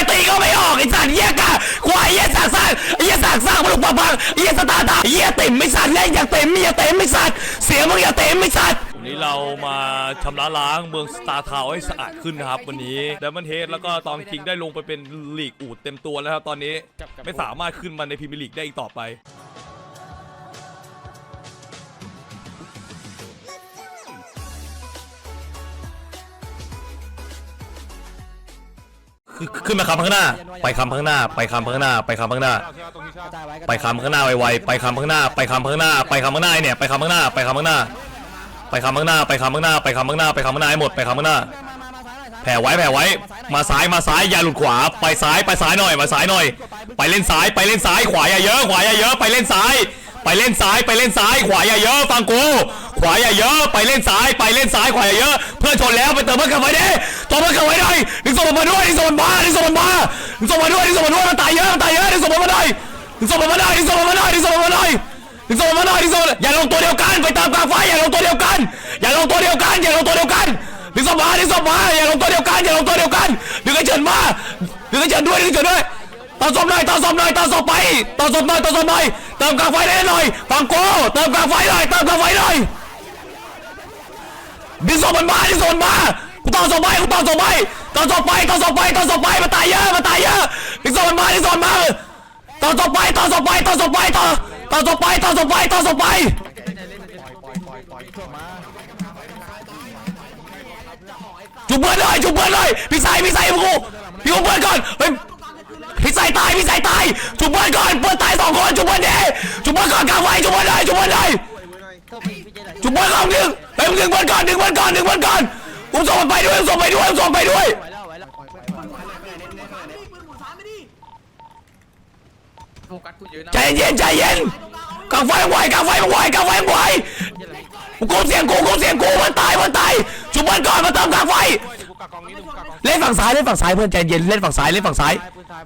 ยตีก็ไม่ออกไอ้สัตว์เยี่ยกะควายเยี่ยสักสร้างเยี่ยสักสร้างมาลุกปังปังเยี่ยสตาร์ทาเยี่ยเต็มไม่สัตว์เล่นอย่างเต็มมีอย่าเต็มไม่สัตว์เสียมึงอย่าเต็มไม่สัตว์วันนี้เรามาชำระล้างเมืองสตาร์ทาวให้สะอาดขึ้นนะครับ วันนี้ดมันเฮดแล้วก็ตอนคิงได้ลงไปเป็นลีกอูดเต็มตัวแล้วครับตอนนี้ไม่สามารถขึ้นมาในพรีเมียร์ลีกได้อีกต่อไป ขึ้นมาคำข้างหน้า ไปคำข้างหน้า ไปคำข้างหน้า ไปคำข้างหน้า ไปคำข้างหน้าไวๆไปคำข้างหน้า ไปคำข้างหน้า ไปคำข้างหน้าเนี่ย ไปคำข้างหน้า ไปคำข้างหน้า ไปคำข้างหน้า ไปคำข้างหน้า ไปคำข้างหน้า ไปคำข้างหน้าให้หมด ไปคำข้างหน้า แผ่ไว้แผ่ไว้ มาซ้าย มาซ้าย อย่าหลุดขวา ไปซ้าย ไปซ้ายหน่อย มาซ้ายหน่อย ไปเล่นซ้าย ไปเล่นซ้าย ขวาอย่าเยอะ ขวาอย่าเยอะ ไปเล่นซ้าย ไปเล่นซ้าย ไปเล่นซ้าย ขวาอย่าเยอะ ฟังกู ขวาอย่าเยอะ ไปเล่นซ้าย ไปเล่นซ้าย ขวาอย่าเยอะ เพื่อนชนแล้ว ไปเติมเพื่อนกลับไว้ดิเติมเพื่อนกลับไว้หน่อยดึงส งมันมาด้วยดึงส่งมันมาดึงส่งมันมาดึงส่งมาด้วยดึงส่งมาด้วยมันตายเยอะมันตายเยอะดึงส่งมันมาหน่อยดึงส่งมันมาหน่อยดึงส่งมันมาหน่อยดึงส่งมันมาหน่อยดึงส่งมันมาหน่อยดึงส่งมันอย่าลงตัวเดียวกันไปตามกลางไฟอย่าลงตัวเดียวกัน อย่าลงตัวเดียวกันอย่าลงตัวเดียวกันดึงส่งมาดึงส่งมาอย่าลงตัวเดียวกันอย่าลงตัวเดียวกันดึงให้เฉินมาดึงให้เฉินด้วยดึงให้เฉินด้วยต่อศพหน่อยต่อศพหน่อยต่อศพไปต่อศพหน่อยต่อศพหน่อยเติมกลางไฟได้หน่อยฟังกูเติมกลางไฟหน่อยเติมกลางไฟหน่อยดึงศพมันมาดึงศพมันมากูต่อศพไปกูต่อศพไป ต่อศพไปต่อศพไปต่อศพไปมันตายเยอะมันตายเยอะดึงศพมันมาดึงศพมันมาต่อศพไปต่อศพไปต่อศพไปต่อต่อศพไปต่อศพไปต่อศพไปจุบเบิร์ดเลยจุบเบิร์ดเลยพี่สายพี่สายมึงกูพี่กูเบิร์ดก่อนเฮ้ยพี่สายตายพี่สายตายจุบเบิร์ดก่อนเบิร์ดตายสองคนจุบเบิร์ดเดจุบเบิร์ดก่อนกลางไฟจุบเบิร์ดเลยจุบเบิร์ดเลยจุบเบิร์ดก่อนดึงเฮ้ยมึงดึงเบิร์ดก่อนดึงเบิร์ดก่อนดึงเบิร์ดก่อน กูส่งมันไปด้วยกูส่งไปด้วยกูส่งไปด้วย ใจเย็นใจเย็นกลางไฟไหวกลางไฟไหวกลางไฟไหวกูกดเสียงกูกูเสียงกูมันตายมันตายจุบเบิร์ดก่อนมาเติมกลางไฟ เล่นฝั่งซ้ายเล่นฝั่งซ้ายเพื่อนใจเย็นเล่นฝั่งซ้ายเล่นฝั่งซ้าย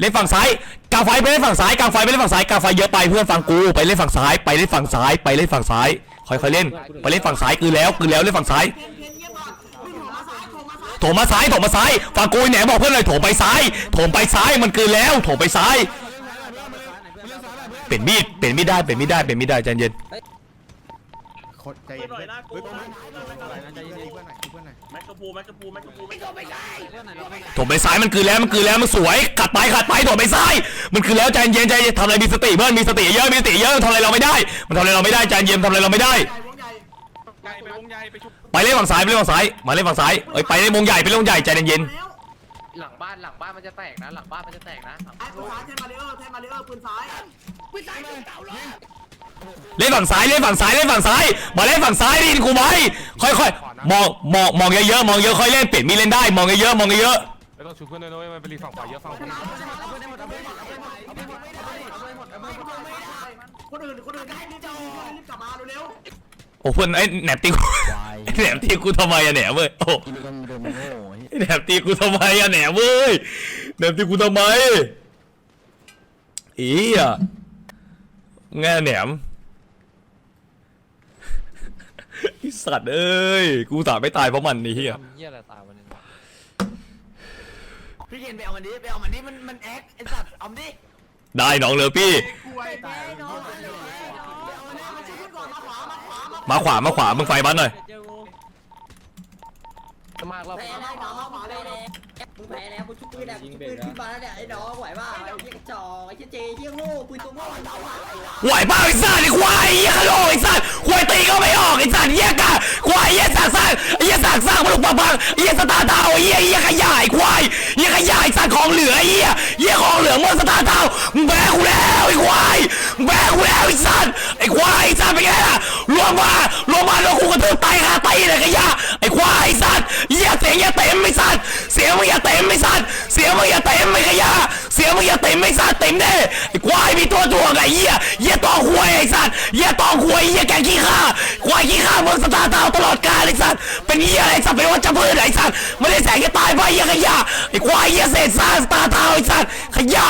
เล่นฝั่งซ้ายกลางไฟไปเล่นฝั่งซ้ายกลางไฟไปเล่นฝั่งซ้ายกลางไฟเยอะไปเพื่อนฟังกูไปเล่นฝั่งซ้ายไปเล่นฝั่งซ้ายไปเล่นฝั่งซ้ายค่อยๆเล่นไปเล่นฝั่งซ้ายคือแล้วคือแล้วเล่นฝั่งซ้าย โถมมาซ้ายโถมมาซ้ายฟังกูแหนบอกเพื่อนเลยโถมไปซ้ายโถมไปซ้ายมันคือแล้วโถมไปซ้าย เปลี่ยนมีดเปลี่ยนมีดได้เปลี่ยนมีดได้เปลี่ยนมีดได้ใจเย็นคนใจเย็นเพื่อนเฮ้ยประมาณอะไรนะใจเย็นๆเพื่อนหน่อยเพื่อนหน่อยแม็กกาพูแม็กกาพูแม็กกาพูแม็กกาพูไม่ได้โถมไปซ้ายมันคือแล้วมันคือแล้วมันสวยขัดไปขัดไปโถมไปซ้าย มันคือแล้วใจเย็นใจเย็นทำอะไรมีสติเพื่อนมีสติเยอะมีสติเยอะทำอะไรเราไม่ได้ มันทำอะไรเราไม่ได้ใจเย็นทำอะไรเราไม่ได้ใหญ่ ไปวงใหญ่ไปชุบไปเล่นฝั่งซ้ายไปเล่นฝั่งซ้ายมาเล่นฝั่งซ้ายเอ้ยไปเล่นวงใหญ่ไปเล่นวงใหญ่ใจเย็นหลังบ้านหลังบ้านมันจะแตกนะ หลังบ้านมันจะแตกนะไอ้ปืนซ้ายแทนมาริเออร์แทนมาริเออร์ปืนซ้ายเล่นฝั่งซ้ายเล่นฝั่งซ้ายเล่นฝั่งซ้ายมาเล่นฝั่งซ้ายดิกูไหมค่อยๆมองมองมองเยอะๆมองเยอะค่อยเล่นเปลี่ยนมีเล่นได้มองเยอะๆมองเยอะไม่ต้องชูเพื่อนด้วยนะเว้ยมันเป็นรีฝั่งขวาเยอะฝั่งขวาคนอื่นคนอื่นได้รีบจะรีบกลับมาเร็วๆ โอ้เพื่อนไอ้แหนบตีกูไอ้แหนบตีกูทำไมอะแหนบเว้ยโอ้ไอ้แหนบตีกูทำไมอะแหนบเว้ยแหนบตีกูทำไมอีอะแง่แหนมไอสัตว์เอ้ยกูสาไม่ตายเพราะมันนี่เฮียเหี้ยอะไรตายวันนี้พี่เกณฑ์ไปเอามันดิไปเอามันดิมันมันแอคไอ้สัตว์เอามันดิได้น้องเลยพี่มาขวามาข วามึงไฟบัสหน่อยมากแล้วแพ้แล้วน้องมึงแพ้แล้วมึงแพ้แล้วมึงชุบปืนอะชุบปืนขึ้นมาแล้วเนี่ยไอ้น้องไหวป่ะไอ้เหี้ยกระจอกไอ้เหี้ยเจเหี้ยโง่ปืนตัวโง่เราอะไหวเปล่าไอ้สัตว์ไอ้ควายไอ้เหี้ยขโลไอ้สัตว์ควายตีก็ไม่ออกไอ้สัตว์เหี้ยกะควายเหี้ยสากสร้างไอ้เหี้ยสากสร้างมาลุกปังปังไอ้เหี้ยสตาร์เทาไอ้เหี้ยไอ้เหี้ยขยายควายเหี้ยขยายสัตว์ของเหลือไอ้เหี้ยเหี้ยของเหลือหมดสตาร์เทามึงแบกกูแล้วไอ้ควายมึงแบกกูแล้วไอ้สัตว์ไอ้ควายไอ้สัตว์เป็นไงล่ะ รวมมา รวมมาแล้วกูกระทืบตายคาตีเลยขยะไอ้ควายไอ้สัตว์เหี้ยเสียงอย่าเต็มไอ้สัตว์เสียงมึงอย่าเต็มไอ้สัตว์เสียงมึงอย่าเต็มไอ้ขยะเสียงมึงอย่าเต็มไอ้สัตว์เต็มแน่ไอ้ควายมีตัวถ่วไอ้เหี้ยเหี้ยตองหวยไอ้สัตว์เหี้ยตองหวยเหี้ยแกงขี้ข้าควายขี้ข้าเมืองสตาร์ทาวตลอดกาลไอ้สัตว์เป็นเหี้ยอะไรสัตว์เป็นวัชพืชไอ้สัตว์ไม่ได้แสงจะตายไปเหี้ยขยะไอ้ควายเหี้ยเศษซาสตาร์ทาวไอ้สัตว์ขยะ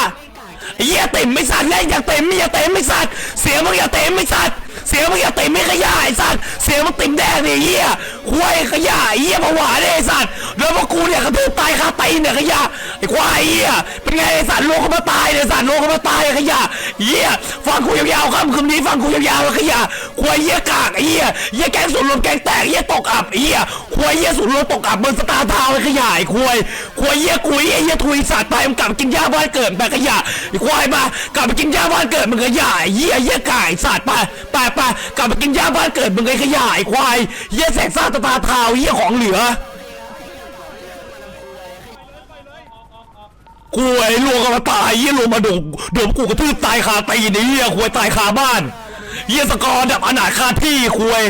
ไอ้เหี้ยเต็มไม่สัตว์เล่นอย่าเต็มไมีอย่าเต็มไม่สัตว์เสียงมึงอย่าเต็มไม่สัตว์ เสียงมึงอย่าติ่มไม่ขยะไอ้สัตว์เสียงมึงติ่มแดงเนี่ยเหี้ยควายขยะเหี้ยผวาเนี่ยไอ้สัตว์แล้วพวกกูเนี่ยกระทืบตายคาตีนเนี่ยขยะไอ้ควายเหี้ยเป็นไงไอ้สัตว์ลงเขามาตายเนี่ยไอ้สัตว์ลงเขามาตายขยะเหี้ยฟังกูยาวๆครับคืนนี้ฟังกูยาวๆแล้วขยะควายเหี้ยกากไอ้เหี้ยเหี้ยแกงส่วนรวมแกง กเหี้ยตกอับไอ้เหี้ยควายเหี้ยส่วนรวมตกอับบนสตาร์ทาวน์ขยะไอ้ควายควายเหี้ยกุยเหี้ยทุยสัตว์ไปมึงกลับกินหญ้าบ้านเกิดไปขยะควายมากลับไปกินหญ้าบ้านเกิดมึงขยะเหี้ยเหี้ยกากไอ้สัตว์ไปไปไปกลับไปกินหญ้าบ้านเกิดมึงไอ้ขยะควายเหี้ยแสกซ่าสตาร์ทาวน์เหี้ยของเหลือกล้วยลวงกันมาตายยี่ลวงมาโดมดมกูกระทืบตายคาตีนไอ้เหี้ยควยตายคาบ้านเยี่ยสกอร์ดับอนาถคาที่ควย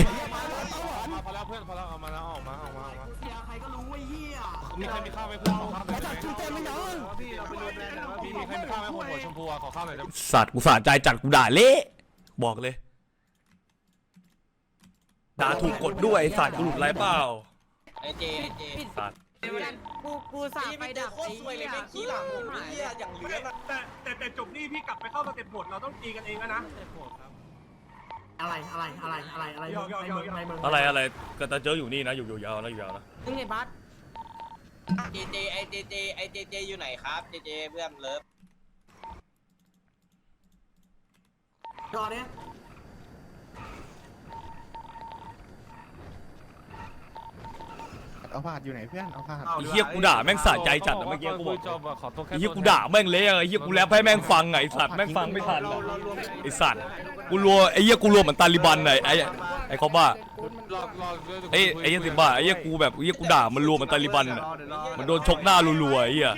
หน่อยได้ไหมสัตว์กูสะใจจัดกูด่าเละบอกเลยด่าถูกกดด้วยไอ้สัตว์กูหลุดไรเปล่าไอเจเจสัตว์กูกูสาไปดับไอ้เหี้ยขี้หลังผมเหี้ยอย่างเหลือแต่แต่แต่จบนี่พี่กลับไปเข้าสเต็ปบทเราต้องตีกันเองแล้วนะอะไรอะไรอะไรอะไรอะไรยอกยอกในยอกเมืองในเมืองอะไรอะไรก็จะเจออยู่นี่นะอยู่อยู่ยาวนะอยู่ยาวนะมึงไอ้บัสเจเจไอเจเจไอเจเจอยู่ไหนครับเจเจเพื่อนเลิฟ รอเนี่ยเอาผาดอยู่ไหนเพื่อนเอาผาดไอ้เหี้ยกูด่าแม่งสะใจจัดนะเมื่อกี้กูบอกจบอะขอตัวแค่ไอ้เหี้ยกูด่าแม่งเละอะไอ้เหี้ยกูแรปให้แม่งฟังไงไอ้สัตว์แม่งฟังไม่ทันอะไอ้สัตว์กูรัวไอ้เหี้ยกูรัวเหมือนตาลิบันไงไอ้ไอ้เขาบ้า รอรอไอ้ไอ้เหี้ยสิบ้าไอ้เหี้ยกูแบบไอ้เหี้ยกูด่ามันรัวเหมือนตาลิบันอะมันโดนชกหน้ารัวๆไอ้เหี้ย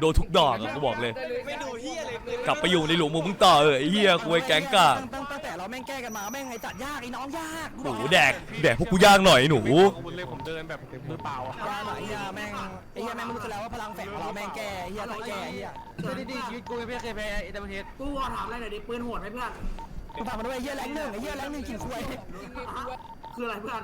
โดนทุกดอกอะกูบอกเลย ไม่ดูเหี้ยเลยกลับไปอยู่ในหลวงมึงมึงต่อเออไอ้เหี้ยกูไอ้แก๊งกาตั้งตั้งแต่เราแม่งแก้กันมาแม่งไอ้จัดยากไอ้น้องยากหนูแดกแดกพวกกูย่างหน่อยหนู คุณเลยผมเดินแบบมือเปล่าอะยากหน่อยไอ้เหี้ยแม่งไอ้เหี้ยแม่งไม่รู้ซะแล้วว่าพลังแฝงของเราแม่งแก้ไอ้เหี้ยต้องแก้ไอ้เหี้ยดีๆชีวิตกูไม่เคยแพ้ไอ้ตะเทศกูขอถามอะไรหน่อยดิปืนโหดไหมเพื่อนกูถามมันด้วยไอ้เหี้ยแรงหนึ่งไอ้เหี้ยแรงหนึ่งกินควย คืออะไรเพื่อน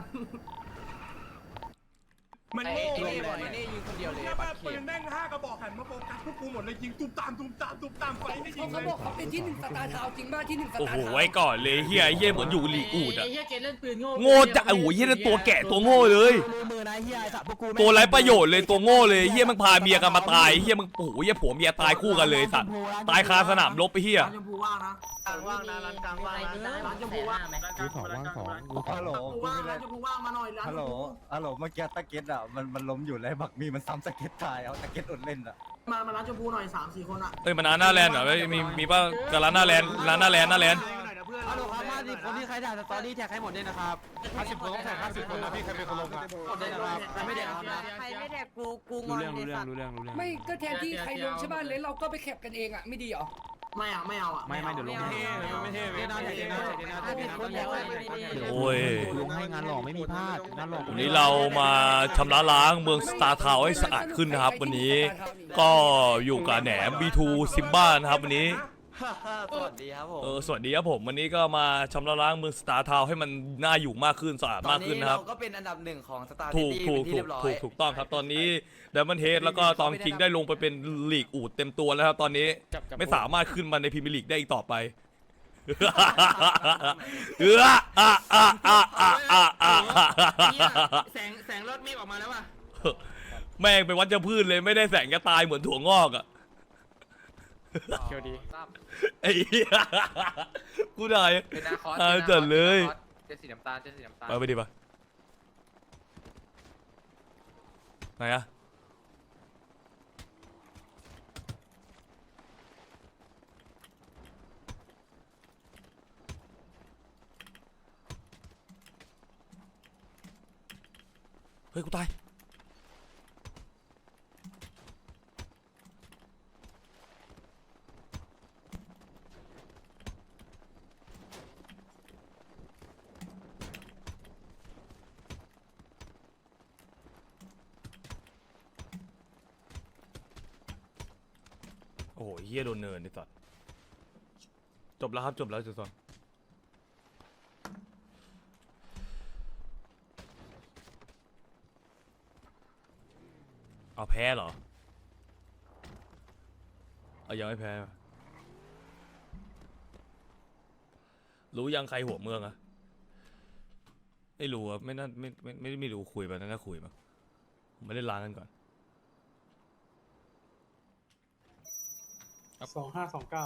มันไอโง่เจเลยบอกไอ้นี่ยิงคนเดียวเลยถ้าบัแบตบรปืเข็นมแม่งห้ากระบอกหันมาโฟกัสพวกกูหมดเลยยิงตุ้มตามตุ้มตามตุ้มตามไฟไม่ยิงเขาเลยบอกเขาเป็นที่หนึ่งสตาร์ทาวน์จริงป่ะที่หนึ่งสโอ้ตาโหร์ทาวน์ไว้ก่อนเลยเฮียไอ้เฮียเหมือนอยู่ลีกอูดอะไอ้เหี้ยเกณฑ์เล่นปืนโง่โง่จะโอ้โหเฮียนั่นตัวแก่ตัวโง่เลย มือมือนะไอ้เหี้ยไอ้สัตว์พวกกูตัวไร้ประโยชน์เลยตัวโง่เลยเฮียมึงพาเมียกันมาตายเฮียมึงโอ้โหเฮียผัวเมียตายคู่กันเลยสัตว์ตายคาสนามรบไปเฮียร้านชมพูว่างนะกลางว่างนะร้านกลางว่างนะร้านชมพูว่างดูสองว่างสองดูสองฮัลโหลชมพูว่างร้านชมพูว่างมาหน่อยร้านชฮัลมโหลพูฮัลโหลเมื่อกี้ตะเก็ตอะมันมันล้มอยู่แล้วบักมีมันซ้ำตะเก็ตตายเอาตะเก็ตอดเล่นอะมามาร้านชมพูหน่อยสามสี่คนอะเอ้ยมันร้านหน้าแลนด์เหรอเฮ้ยมีมีป่ะกับร้านหน้าแลนด์ร้านหน้าแลนด์หน้าแลนด์ฮัลโหลครับห้าสิบคนที่ใครด่าสตอรี่แท็กให้หมดด้วยนะครับห้าสิบคนต้องแข่งห้าสิบคนนะพี่ใครเป็นคนลงอะหมดด้วยนะครับใครไม่แดกนะใครไม่แดกกูกูงอนเลยสัตว์ไม่ก็แทนที่ใครลงใช่ป่ะเลยเราก็ไปแคปกันเองอะไม่ดีเหรอ ไม่เอาไม่เอาอะไม่ไม่เดี๋ยวลงเท่ไม่เท่เว้ยโอ้ยลงให้งานหล่อไม่มีพลาดงานหล่อวันนี้เรามาชำระล้างเมืองสตาร์ทาวน์ให้สะอาดขึ้นนะครับ วันนี้ก็อยู่กับแหนม B2 ซิมบ้านะครับวันนี้ สวัสดีครับผมเออสวัสดีครับผมวันนี้ก็มาชำระล้างเมืองสตาร์ทาวน์ให้มันน่าอยู่มากขึ้นสะอาดมากขึ้นนะครับก็เป็นอันดับหนึ่งของสตาร์ถูกถูกถูกถูกถูกต้องครับตอนนี้เดมอนเฮดแล้วก็ตองคิงได้ลงไปเป็นลีกอูดเต็มตัวแล้วครับตอนนี้ไม่สามารถขึ้นมาในพรีเมียร์ลีกได้อีกต่อไปเอออะอะอะอะอะอะอะแสงแสงรถมีออกมาแล้วว่ะแม่งเป็นวัชพืชเลยไม่ได้แสงจะตายเหมือนถั่วงอกอะ เคียวดีไอ้เหี้ยกูได้ เป็นนาคอสอ่าจัดเลยเจสีน้ำตาลเจสีน้ำตาลไปไปดิปะไหนอะเฮ้ยกูตาย โอ้โหเฮียโดนเนินนี่สัสจบแล้วครับจบแล้วจุดสองเอาแพ้เหรอ เอายังไม่แพ้ รู้ยังใครหัวเมืองอะไม่รู้อะไม่น่าไม่ไม่ไม่ไม่รู้คุยไปน่าคุยมั้งม่ได้ล้างกันก่อน สองห้าสองเก้า